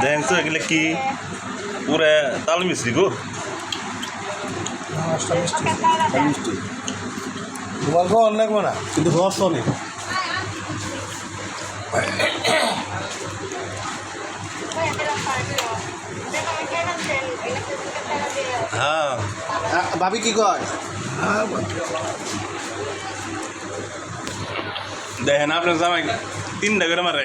দেখেন তো এগুলো কি? পুরা তাল মিশ্রি গো। গল্প অনেক না কিন্তু রস অনেক হ্যাঁ। ভাবি কি কয়? দেখেন আপনার জামাই তিনটা করে মারে।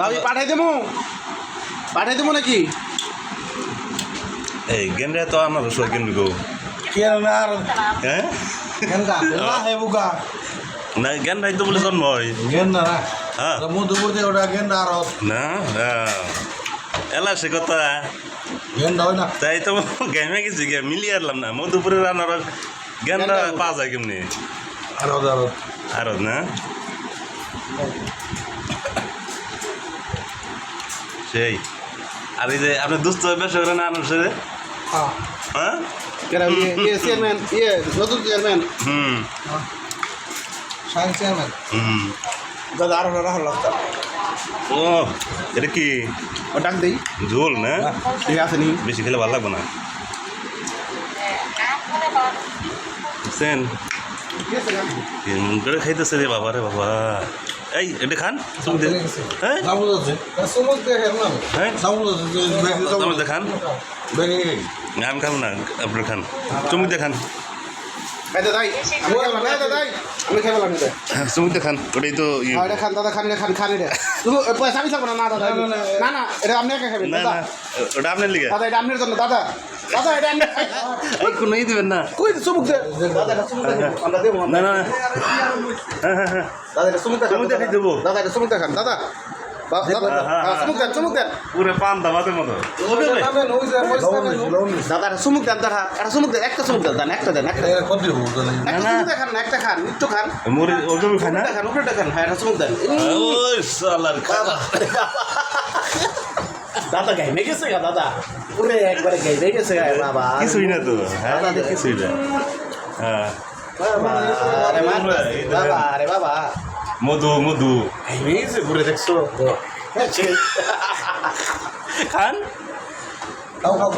ভাবি পাঠাই দেবো? পাঠাই দেবো নাকি? এই গেন্ডা তো আনারস হয় কেন গো। কেন না আর হ্যাঁ না হে বুকা। না গেন্ডাই তো বলে জন্ম হয়। গেন্দা না হ্যাঁ। মধুপুর থেকে ওটা গেন্দা আর না হ্যাঁ। এলা সে কথা। গেন্দা হয় তাই তো গেমে গেছি গে মিলিয়ে আরলাম না। মধুপুরের আনারস গেন্ডা গেন্দা। পাওয়া যায় কেমনি? আর আর আরও না সেই আর এই যে আপনি দুস্থ ব্যবসা করেন আনারসের হ্যাঁ হ্যাঁ কেন ইয়ে ইয়ে চেয়ারম্যান ইয়ে নতুন চেয়ারম্যান হুম সায়েন্স চেয়ারম্যান হুম দাদা আরও রাখা লাগতাম ও এটা কি ও ডাক দিই ঝোল না ঠিক আছে নি বেশি খেলে ভালো লাগবে না বুঝছেন কেমন করে খাইতেছে রে বাবা রে বাবা। এই এটা খান। তুমি দে- হ্যাঁ? হ্যাঁ? দেখান আমি খাব না আপনার খান। চুমুক দেখান খাইতে দাই আমি খাইলাম না দাদাই আমি খাইলাম দেখান ওটাই তো ইয়ে। খান দাদা খান খান খান এটা। তুমি পয়সা আমি না না দাদা। না না এটা আপনি খাবেন দাদা। না ওটা আপনার লিগে। দাদা এটা আপনার জন্য দাদা। দাদা এটা আপনি এই কোনো ই দিবেন না। কই চুমুক দে? দাদা এটা চুমুক দে আমরা দেবো না না না। হ্যাঁ হ্যাঁ হ্যাঁ। দাদা এটা চুমুক চুমুক দেখাই দেবো। দাদা এটা চুমুক দেখান দাদা। দাদা চুমুক দেন দাদা এটা চুমুক দেন একটা চুমুক দেন একটা দেন একটা একটা একটা খান একটু খান। মুড়ি ও জমি খায় না? উপরে দেখান হ্যাঁ এটা চুমুক দেন। দাদা গাইমে গেছে গা দাদা পুরে একবারে গাইমে গেছে গা বাবা কিছুই না তো হ্যাঁ দাদা, কিছুই না হ্যাঁ আরে বাবা আরে বাবা মধু মধু গাইমে গেছে ঘুরে দেখছ খান খাও খাও